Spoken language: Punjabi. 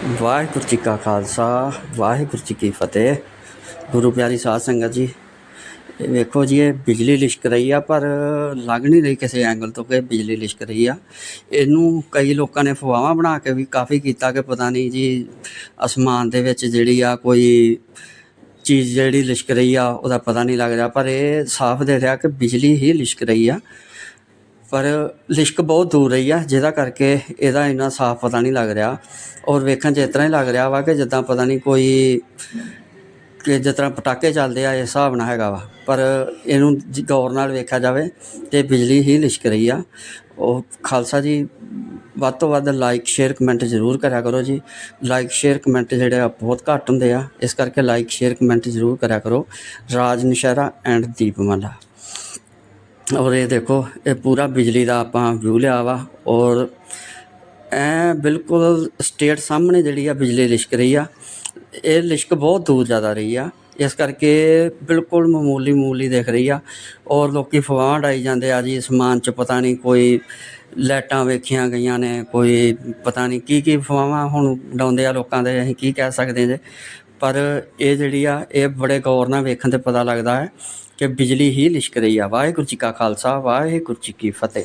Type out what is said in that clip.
ਵਾਹਿਗੁਰੂ ਜੀ ਕਾ ਖਾਲਸਾ, ਵਾਹਿਗੁਰੂ ਜੀ ਕੀ ਫਤਿਹ। ਗੁਰੂ ਪਿਆਰੀ ਸਾਧ ਸੰਗਤ ਜੀ, ਇਹ ਵੇਖੋ ਜੀ, ਇਹ ਬਿਜਲੀ ਲਿਸ਼ਕ ਰਹੀ ਆ, ਪਰ ਲੱਗ ਨਹੀਂ ਰਹੀ ਕਿਸੇ ਐਂਗਲ ਤੋਂ ਕਿ ਬਿਜਲੀ ਲਿਸ਼ਕ ਰਹੀ ਆ। ਇਹਨੂੰ ਕਈ ਲੋਕਾਂ ਨੇ ਫਵਾਵਾਂ ਬਣਾ ਕੇ ਵੀ ਕਾਫੀ ਕੀਤਾ ਕਿ ਪਤਾ ਨਹੀਂ ਜੀ, ਅਸਮਾਨ ਦੇ ਵਿੱਚ ਜਿਹੜੀ ਆ ਕੋਈ ਚੀਜ਼ ਜਿਹੜੀ ਲਿਸ਼ਕ ਰਹੀ ਆ, ਉਹਦਾ ਪਤਾ ਨਹੀਂ ਲੱਗ ਰਿਹਾ, ਪਰ ਇਹ ਸਾਫ਼ ਦੇ ਰਿਹਾ ਕਿ ਬਿਜਲੀ ਹੀ ਲਿਸ਼ਕ ਰਹੀ ਆ। ਪਰ ਲਿਸ਼ਕ ਬਹੁਤ ਦੂਰ ਰਹੀ ਆ, ਜਿਹਦਾ ਕਰਕੇ ਇਹਦਾ ਇੰਨਾ ਸਾਫ਼ ਪਤਾ ਨਹੀਂ ਲੱਗ ਰਿਹਾ। ਔਰ ਵੇਖਣ 'ਚ ਇਸ ਤਰ੍ਹਾਂ ਹੀ ਲੱਗ ਰਿਹਾ ਵਾ ਕਿ ਜਿੱਦਾਂ ਪਤਾ ਨਹੀਂ ਕੋਈ ਕਿ ਜਿਸ ਤਰ੍ਹਾਂ ਪਟਾਕੇ ਚੱਲਦੇ ਆ ਇਸ ਹਿਸਾਬ ਨਾਲ ਹੈਗਾ ਵਾ। ਪਰ ਇਹਨੂੰ ਜੇ, ਗੌਰ ਨਾਲ ਵੇਖਿਆ ਜਾਵੇ ਤੇ ਬਿਜਲੀ ਹੀ ਲਿਸ਼ਕ ਰਹੀ ਆ। ਉਹ ਖਾਲਸਾ ਜੀ, ਵੱਧ ਤੋਂ ਵੱਧ ਲਾਈਕ ਸ਼ੇਅਰ ਕਮੈਂਟ ਜ਼ਰੂਰ ਕਰਿਆ ਕਰੋ ਜੀ। ਲਾਈਕ ਸ਼ੇਅਰ ਕਮੈਂਟ ਜਿਹੜੇ ਆ ਬਹੁਤ ਘੱਟ ਹੁੰਦੇ ਆ। ਇਸ ਕਰਕੇ ਲਾਈਕ ਸ਼ੇਅਰ ਕਮੈਂਟ ਜ਼ਰੂਰ ਕਰਿਆ ਕਰੋ। ਰਾਜ ਨਸ਼ਹਿਰਾ ਐਂਡ ਦੀਪਮਾਲਾ ਔਰ ਇਹ ਦੇਖੋ, ਇਹ ਪੂਰਾ ਬਿਜਲੀ ਦਾ ਆਪਾਂ ਵਿਊ ਲਿਆ ਵਾ ਔਰ ਐ ਬਿਲਕੁਲ ਸਟੇਟ ਸਾਹਮਣੇ ਜਿਹੜੀ ਆ ਬਿਜਲੀ ਲਿਸ਼ਕ ਰਹੀ ਆ। ਇਹ ਲਿਸ਼ਕ ਬਹੁਤ ਦੂਰ ਜ਼ਿਆਦਾ ਰਹੀ ਆ। ਇਸ ਕਰਕੇ ਬਿਲਕੁਲ ਮਾਮੂਲੀ ਮਾਮੂਲੀ ਦਿਖ ਰਹੀ ਆ ਔਰ ਲੋਕੀ ਫਵਾਹ ਡਾਈ ਜਾਂਦੇ ਆ ਜੀ ਸਮਾਨ 'ਚ ਪਤਾ ਨਹੀਂ ਕੋਈ ਲਾਈਟਾਂ ਵੇਖੀਆਂ ਗਈਆਂ ਨੇ, ਕੋਈ ਪਤਾ ਨਹੀਂ ਕੀ ਕੀ ਫਵਾਵਾਂ ਹੁਣ ਡਾਉਂਦੇ ਆ ਲੋਕਾਂ ਦੇ, ਅਸੀਂ ਕੀ ਕਹਿ ਸਕਦੇ ਜੇ। ਪਰ ਇਹ ਜਿਹੜੀ ਆ, ਇਹ ਬੜੇ ਗੌਰ ਨਾਲ ਵੇਖਣ ਤੇ ਪਤਾ ਲੱਗਦਾ ਹੈ ਕਿ ਬਿਜਲੀ ਹੀ ਲਿਸ਼ਕ ਰਹੀ ਆ। ਵਾਹਿਗੁਰੂ ਜੀ ਕਾ ਖਾਲਸਾ ਵਾਹਿਗੁਰੂ ਜੀ ਕੀ ਫਤਿਹ।